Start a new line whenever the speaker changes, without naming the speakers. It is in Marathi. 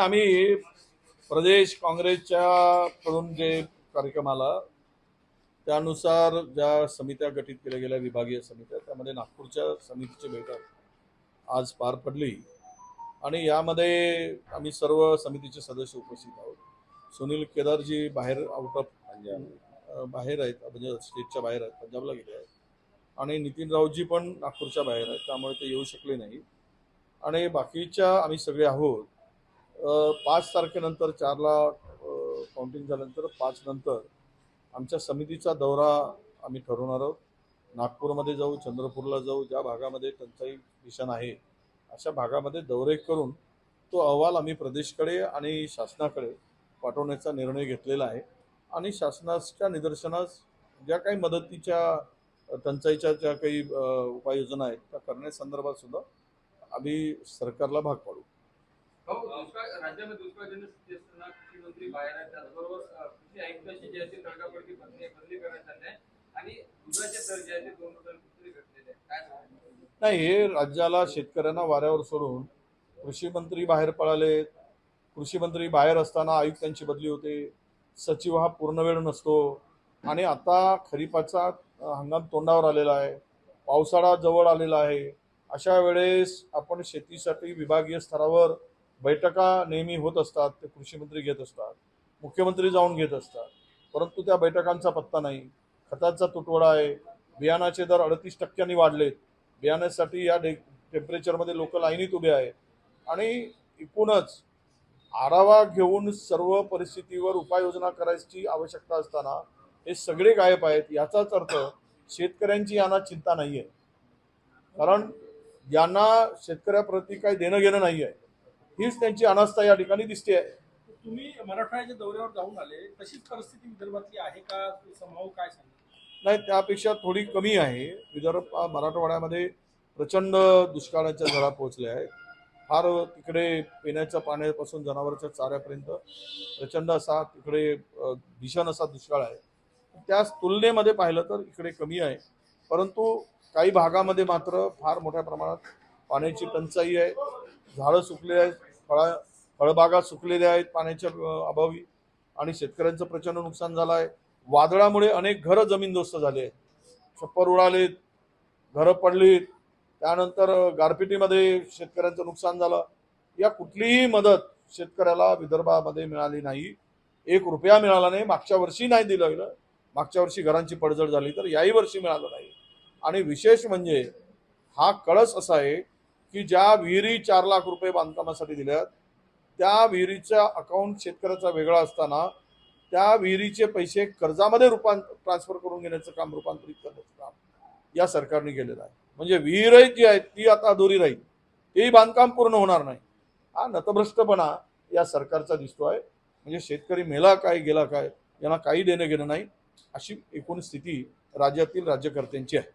आम्ही प्रदेश काँग्रेसच्या कडून जे कार्यक्रमाला त्यानुसार ज्या समित्या गठीत केल्या गेल्या विभागीय समित्या त्यामध्ये नागपूरच्या समितीची बैठक आज पार पडली. आणि यामध्ये आम्ही सर्व समितीचे सदस्य उपस्थित आहोत. सुनील केदारजी बाहेर आउट ऑफ बाहेर आहेत म्हणजे स्टेटच्या बाहेर आहेत पंजाबला गेले आहेत. आणि नितीन राऊतजी पण नागपूरच्या बाहेर आहेत त्यामुळे ते येऊ शकले नाही. आणि बाकीच्या आम्ही सगळे आहोत पाच तारखेनंतर चारला काउंटिंग झाल्यानंतर पाच नंतर आमच्या समितीचा दौरा आम्ही ठरवणार आहोत. नागपूरमध्ये जाऊ चंद्रपूरला जाऊ ज्या भागामध्ये टंचाई भीषण आहे अशा भागामध्ये दौरे करून तो अहवाल आम्ही प्रदेशकडे आणि शासनाकडे पाठवण्याचा निर्णय घेतलेला आहे. आणि शासनाच्या निदर्शनास ज्या काही मदतीच्या टंचाईच्या ज्या काही उपाययोजना आहेत त्या करण्यासंदर्भात सुद्धा आम्ही सरकारला भाग पाडू.
दुष्काळ मंत्री बाहेर आहेत त्याचबरोबर कृषी आयुक्तांची जी बदली बदली करण्यात आली आहे. आणि दुधाचे दर जे आहे ते दोन घटलेले काय
नाही हे राज्याला शेतकऱ्यांना वाऱ्यावर सोडून कृषी मंत्री बाहेर पळाले. कृषी मंत्री बाहेर असताना आयुक्तांची बदली होते. सचिव हा पूर्ण वेळ नसतो. आणि आता खरीपाचा हंगाम तोंडावर आलेला आहे. पावसाळा जवळ आलेला आहे. अशा वेळेस आपण शेतीसाठी विभागीय स्तरावर बैठका नेहमी होत असतात ते कृषी मंत्री घेत असतात मुख्यमंत्री जाऊन घेत असतात. परंतु त्या बैठकांचा पत्ता नाही. खताचा तुटवडा आहे. बियाणाचे दर अडतीस टक्क्यांनी वाढलेत. बियाण्यासाठी या डे टेम्परेचरमध्ये लोक लाईनीत उभे आहेत. आणि एकूणच आढावा घेऊन सर्व परिस्थितीवर उपाययोजना करायची आवश्यकता असताना हे सगळे गायब आहेत याचाच अर्थ शेतकऱ्यांची यांना चिंता नाही आहे कारण यांना शेतकऱ्याप्रती काही देणं घेणं नाही आहे हीच त्यांची अनास्था या ठिकाणी दिसते आहे.
तुम्ही मराठवाड्याच्या दौऱ्यावर जाऊन आले तशीच परिस्थिती विदर्भातली आहे का? समभाव काय सांगा
नाही त्यापेक्षा थोडी कमी आहे. विदर्भ मराठवाड्यामध्ये प्रचंड दुष्काळाच्या झळा पोहोचल्या आहेत. फार तिकडे पिण्याच्या पाण्यापासून जनावरांच्या चाऱ्यापर्यंत प्रचंड असा तिकडे भीषण असा दुष्काळ आहे. त्या तुलनेमध्ये पाहिलं तर इकडे कमी आहे. परंतु काही भागामध्ये मात्र फार मोठ्या प्रमाणात पाण्याची टंचाई आहे. झाडं सुकले आहेत. फळा फळबागा सुकलेल्या आहेत पाण्याच्या अभावी. आणि शेतकऱ्यांचं प्रचंड नुकसान झालं आहे. वादळामुळे अनेक घरं जमीनदोस्त झाले छप्पर उडालेत घरं पडलीत. त्यानंतर गारपिटीमध्ये शेतकऱ्यांचं नुकसान झालं. या कुठलीही मदत शेतकऱ्याला विदर्भामध्ये मिळाली नाही. एक रुपया मिळाला नाही. मागच्या वर्षी नाही दिलं गेलं. मागच्या वर्षी घरांची पडझड झाली तर याही वर्षी मिळालं नाही. आणि विशेष म्हणजे हा कळस असा आहे की ज्या विहिरी चार लाख रुपये बांधकामासाठी दिल्यात त्या विहिरीचा अकाउंट शेतकऱ्याचा वेगळा असताना त्या विहिरीचे पैसे कर्जामध्ये रूपां ट्रान्सफर करून घेण्याचं काम रूपांतरित करण्याचं काम या सरकारने केलेलं आहे. म्हणजे विहीर जी आहे ती आता अधुरी राहील. तेही बांधकाम पूर्ण होणार नाही. हा नतभ्रष्टपणा या सरकारचा दिसतो आहे म्हणजे शेतकरी मेला काय गेला काय यांना काही देणं घेणं नाही अशी एकूण स्थिती राज्यातील राज्यकर्त्यांची आहे.